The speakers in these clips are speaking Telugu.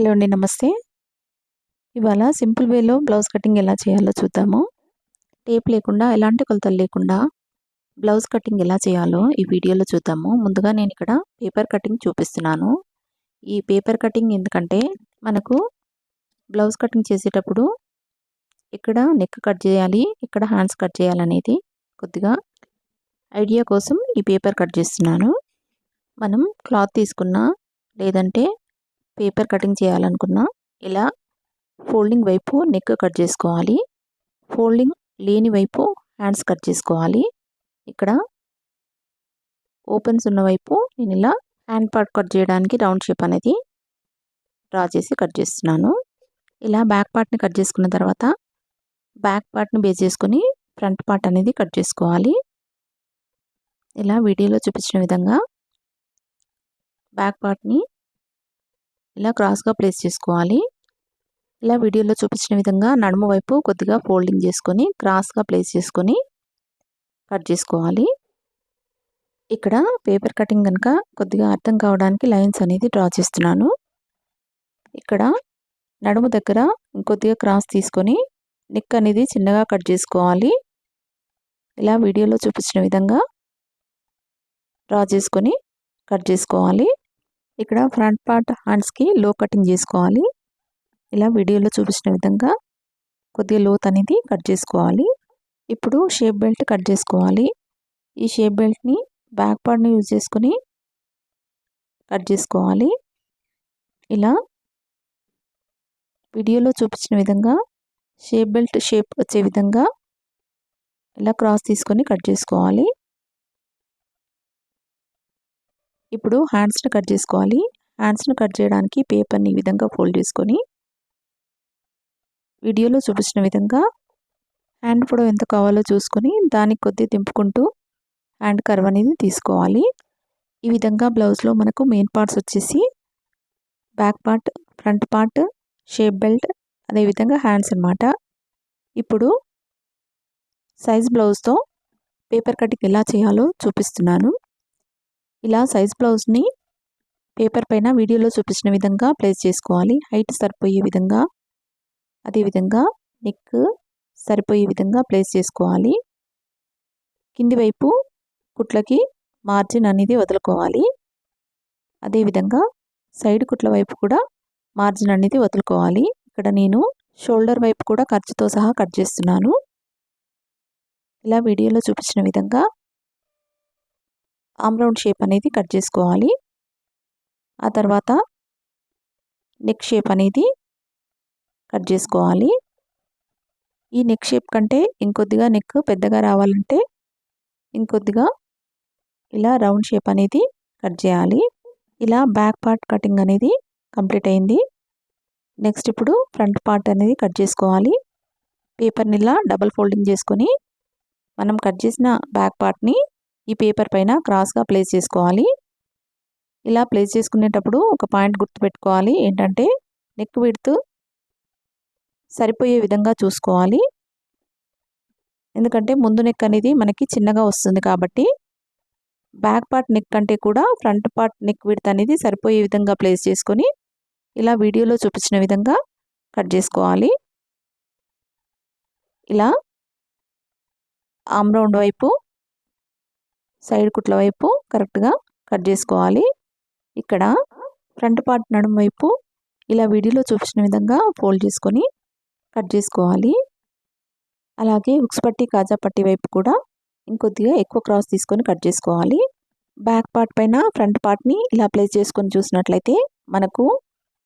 హలో అండి నమస్తే. ఇవాళ సింపుల్ వేలో బ్లౌజ్ కటింగ్ ఎలా చేయాలో చూద్దాము. టేప్ లేకుండా ఎలాంటి కొలతలు లేకుండా బ్లౌజ్ కటింగ్ ఎలా చేయాలో ఈ వీడియోలో చూద్దాము. ముందుగా నేను ఇక్కడ పేపర్ కటింగ్ చూపిస్తున్నాను. ఈ పేపర్ కటింగ్ ఎందుకంటే మనకు బ్లౌజ్ కటింగ్ చేసేటప్పుడు ఇక్కడ నెక్ కట్ చేయాలి ఇక్కడ హ్యాండ్స్ కట్ చేయాలనేది కొద్దిగా ఐడియా కోసం ఈ పేపర్ కట్ చేస్తున్నాను. మనం క్లాత్ తీసుకున్నా లేదంటే పేపర్ కటింగ్ చేయాలనుకున్నా ఇలా ఫోల్డింగ్ వైపు నెక్ కట్ చేసుకోవాలి. ఫోల్డింగ్ లేని వైపు హ్యాండ్స్ కట్ చేసుకోవాలి. ఇక్కడ ఓపెన్స్ ఉన్న వైపు నేను ఇలా హ్యాండ్ పార్ట్ కట్ చేయడానికి రౌండ్ షేప్ అనేది డ్రా చేసి కట్ చేస్తున్నాను. ఇలా బ్యాక్ పార్ట్ని కట్ చేసుకున్న తర్వాత బ్యాక్ పార్ట్ని బేస్ చేసుకొని ఫ్రంట్ పార్ట్ అనేది కట్ చేసుకోవాలి. ఇలా వీడియోలో చూపించిన విధంగా బ్యాక్ పార్ట్ని ఇలా క్రాస్గా ప్లేస్ చేసుకోవాలి. ఇలా వీడియోలో చూపించిన విధంగా నడుము వైపు కొద్దిగా ఫోల్డింగ్ చేసుకొని క్రాస్గా ప్లేస్ చేసుకొని కట్ చేసుకోవాలి. ఇక్కడ పేపర్ కటింగ్ కనుక కొద్దిగా అర్థం కావడానికి లైన్స్ అనేది డ్రా చేస్తున్నాను. ఇక్కడ నడుము దగ్గర ఇంకొద్దిగా క్రాస్ తీసుకొని నెక్ అనేది చిన్నగా కట్ చేసుకోవాలి. ఇలా వీడియోలో చూపించిన విధంగా డ్రా చేసుకొని కట్ చేసుకోవాలి. ఇక్కడ ఫ్రంట్ పార్ట్ హ్యాండ్స్కి లో కటింగ్ చేసుకోవాలి. ఇలా వీడియోలో చూపించిన విధంగా కొద్దిగా లోత్ అనేది కట్ చేసుకోవాలి. ఇప్పుడు షేప్ బెల్ట్ కట్ చేసుకోవాలి. ఈ షేప్ బెల్ట్ని బ్యాక్ పార్ట్ని యూజ్ చేసుకొని కట్ చేసుకోవాలి. ఇలా వీడియోలో చూపించిన విధంగా షేప్ బెల్ట్ షేప్ వచ్చే విధంగా ఇలా క్రాస్ తీసుకొని కట్ చేసుకోవాలి. ఇప్పుడు హ్యాండ్స్ని కట్ చేసుకోవాలి. హ్యాండ్స్ని కట్ చేయడానికి పేపర్ని ఈ విధంగా ఫోల్డ్ చేసుకొని వీడియోలో చూపించిన విధంగా హ్యాండ్ పొడవు ఎంత కావాలో చూసుకొని దానికి కొద్ది దింపుకుంటూ హ్యాండ్ కర్వ్ అనేది తీసుకోవాలి. ఈ విధంగా బ్లౌజ్లో మనకు మెయిన్ పార్ట్స్ వచ్చేసి back part front part shape belt అదేవిధంగా హ్యాండ్స్ అనమాట ఇప్పుడు సైజ్ బ్లౌజ్తో పేపర్ కటింగ్ ఎలా చేయాలో చూపిస్తున్నాను. ఇలా సైజ్ బ్లౌజ్ని పేపర్ పైన వీడియోలో చూపించిన విధంగా ప్లేస్ చేసుకోవాలి. హైట్ సరిపోయే విధంగా అదేవిధంగా నెక్ సరిపోయే విధంగా ప్లేస్ చేసుకోవాలి. కింది వైపు కుట్లకి మార్జిన్ అనేది వదులుకోవాలి. అదేవిధంగా సైడ్ కుట్ల వైపు కూడా మార్జిన్ అనేది వదులుకోవాలి. ఇక్కడ నేను షోల్డర్ వైపు కూడా ఖర్చుతో సహా కట్ చేస్తున్నాను. ఇలా వీడియోలో చూపించిన విధంగా ఆమ్ రౌండ్ షేప్ అనేది కట్ చేసుకోవాలి. ఆ తర్వాత నెక్ షేప్ అనేది కట్ చేసుకోవాలి. ఈ నెక్ షేప్ కంటే ఇంకొద్దిగా నెక్ పెద్దగా రావాలంటే ఇంకొద్దిగా ఇలా రౌండ్ షేప్ అనేది కట్ చేయాలి. ఇలా బ్యాక్ పార్ట్ కటింగ్ అనేది కంప్లీట్ అయింది. నెక్స్ట్ ఇప్పుడు ఫ్రంట్ పార్ట్ అనేది కట్ చేసుకోవాలి. పేపర్ని ఇలా డబల్ ఫోల్డింగ్ చేసుకొని మనం కట్ చేసిన బ్యాక్ పార్ట్ని ఈ పేపర్ పైన క్రాస్గా ప్లేస్ చేసుకోవాలి. ఇలా ప్లేస్ చేసుకునేటప్పుడు ఒక పాయింట్ గుర్తుపెట్టుకోవాలి. ఏంటంటే నెక్ విడ్త్ సరిపోయే విధంగా చూసుకోవాలి. ఎందుకంటే ముందు నెక్ అనేది మనకి చిన్నగా వస్తుంది కాబట్టి బ్యాక్ పార్ట్ నెక్ కంటే కూడా ఫ్రంట్ పార్ట్ నెక్ విడ్త్ అనేది సరిపోయే విధంగా ప్లేస్ చేసుకొని ఇలా వీడియోలో చూపించిన విధంగా కట్ చేసుకోవాలి. ఇలా ఆమ్రౌండ్ వైపు సైడ్ కుట్ల వైపు కరెక్ట్గా కట్ చేసుకోవాలి. ఇక్కడ ఫ్రంట్ పార్ట్ నడుము వైపు ఇలా వీడియోలో చూపించిన విధంగా ఫోల్డ్ చేసుకొని కట్ చేసుకోవాలి. అలాగే ఉక్స్ పట్టి కాజా పట్టి వైపు కూడా ఇంకొద్దిగా ఎక్కువ క్రాస్ తీసుకొని కట్ చేసుకోవాలి. బ్యాక్ పార్ట్ పైన ఫ్రంట్ పార్ట్ని ఇలా ప్లేస్ చేసుకొని చూసినట్లయితే మనకు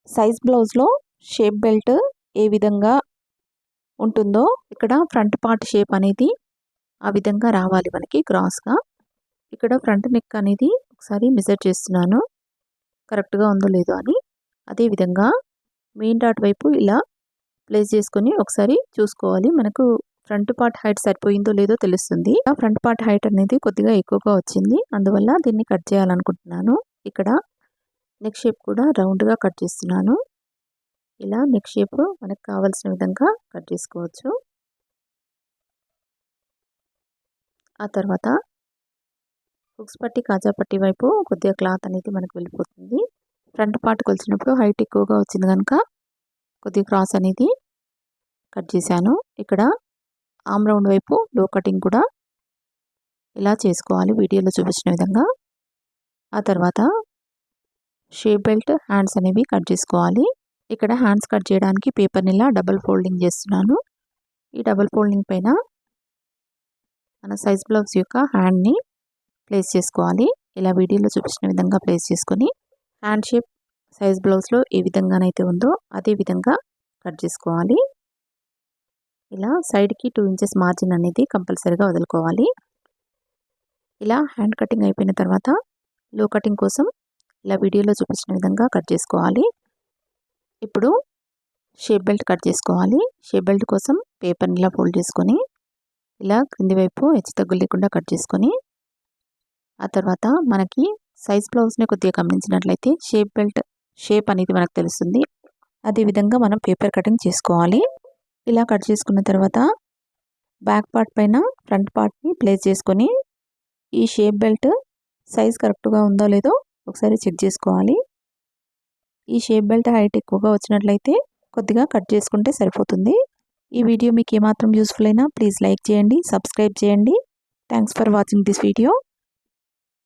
సైజ్ బ్లౌజ్లో షేప్ బెల్ట్ ఏ విధంగా ఉంటుందో ఇక్కడ ఫ్రంట్ పార్ట్ షేప్ అనేది ఆ విధంగా రావాలి మనకి క్రాస్గా. ఇక్కడ ఫ్రంట్ నెక్ అనేది ఒకసారి మెజర్ చేస్తున్నాను. కరెక్ట్గా ఉందో లేదో అని. అదేవిధంగా మెయిన్ డాట్ వైపు ఇలా ప్లేస్ చేసుకొని ఒకసారి చూసుకోవాలి. మనకు ఫ్రంట్ పార్ట్ హైట్ సరిపోయిందో లేదో తెలుస్తుంది. ఆ ఫ్రంట్ పార్ట్ హైట్ అనేది కొద్దిగా ఎక్కువగా వచ్చింది. అందువల్ల దీన్ని కట్ చేయాలనుకుంటున్నాను. ఇక్కడ నెక్ షేప్ కూడా రౌండ్గా కట్ చేస్తున్నాను. ఇలా నెక్ షేప్ మనకు కావాల్సిన విధంగా కట్ చేసుకోవచ్చు. ఆ తర్వాత హుక్స్ పట్టి కాజా పట్టి వైపు కొద్దిగా క్లాత్ అనేది మనకు వెళ్ళిపోతుంది. ఫ్రంట్ పార్ట్ కొలిచినప్పుడు హైట్ ఎక్కువగా వచ్చింది కనుక కొద్దిగా క్రాస్ అనేది కట్ చేశాను. ఇక్కడ ఆమ్ రౌండ్ వైపు లో కటింగ్ కూడా ఇలా చేసుకోవాలి. వీడియోలో చూపించిన విధంగా. ఆ తర్వాత షేప్ బెల్ట్ హ్యాండ్స్ అనేవి కట్ చేసుకోవాలి. ఇక్కడ హ్యాండ్స్ కట్ చేయడానికి పేపర్ని ఇలా డబల్ ఫోల్డింగ్ చేస్తున్నాను. ఈ డబల్ ఫోల్డింగ్ పైన మన సైజ్ బ్లౌజ్ యొక్క హ్యాండ్ని ప్లేస్ చేసుకోవాలి. ఇలా వీడియోలో చూపించిన విధంగా ప్లేస్ చేసుకొని హ్యాండ్ షేప్ సైజ్ బ్లౌజ్లో ఏ విధంగానైతే ఉందో అదే విధంగా కట్ చేసుకోవాలి. ఇలా సైడ్కి టూ ఇంచెస్ మార్జిన్ అనేది కంపల్సరీగా వదులుకోవాలి. ఇలా హ్యాండ్ కటింగ్ అయిపోయిన తర్వాత లో కటింగ్ కోసం ఇలా వీడియోలో చూపించిన విధంగా కట్ చేసుకోవాలి. ఇప్పుడు షేప్ బెల్ట్ కట్ చేసుకోవాలి. షేప్ బెల్ట్ కోసం పేపర్ని ఇలా ఫోల్డ్ చేసుకొని ఇలా క్రింది వైపు హెచ్చు తగ్గు లేకుండా కట్ చేసుకొని ఆ తర్వాత మనకి సైజ్ బ్లౌజ్ని కొద్దిగా గమనించినట్లయితే షేప్ బెల్ట్ షేప్ అనేది మనకు తెలుస్తుంది. అదేవిధంగా మనం పేపర్ కటింగ్ చేసుకోవాలి. ఇలా కట్ చేసుకున్న తర్వాత బ్యాక్ పార్ట్ పైన ఫ్రంట్ పార్ట్ని ప్లేస్ చేసుకొని ఈ షేప్ బెల్ట్ సైజ్ కరెక్ట్గా ఉందో లేదో ఒకసారి చెక్ చేసుకోవాలి. ఈ షేప్ బెల్ట్ హైట్ ఎక్కువగా వచ్చినట్లయితే కొద్దిగా కట్ చేసుకుంటే సరిపోతుంది. ఈ వీడియో మీకు ఏమాత్రం యూస్ఫుల్ అయినా ప్లీజ్ లైక్ చేయండి సబ్స్క్రైబ్ చేయండి. Thanks for watching this video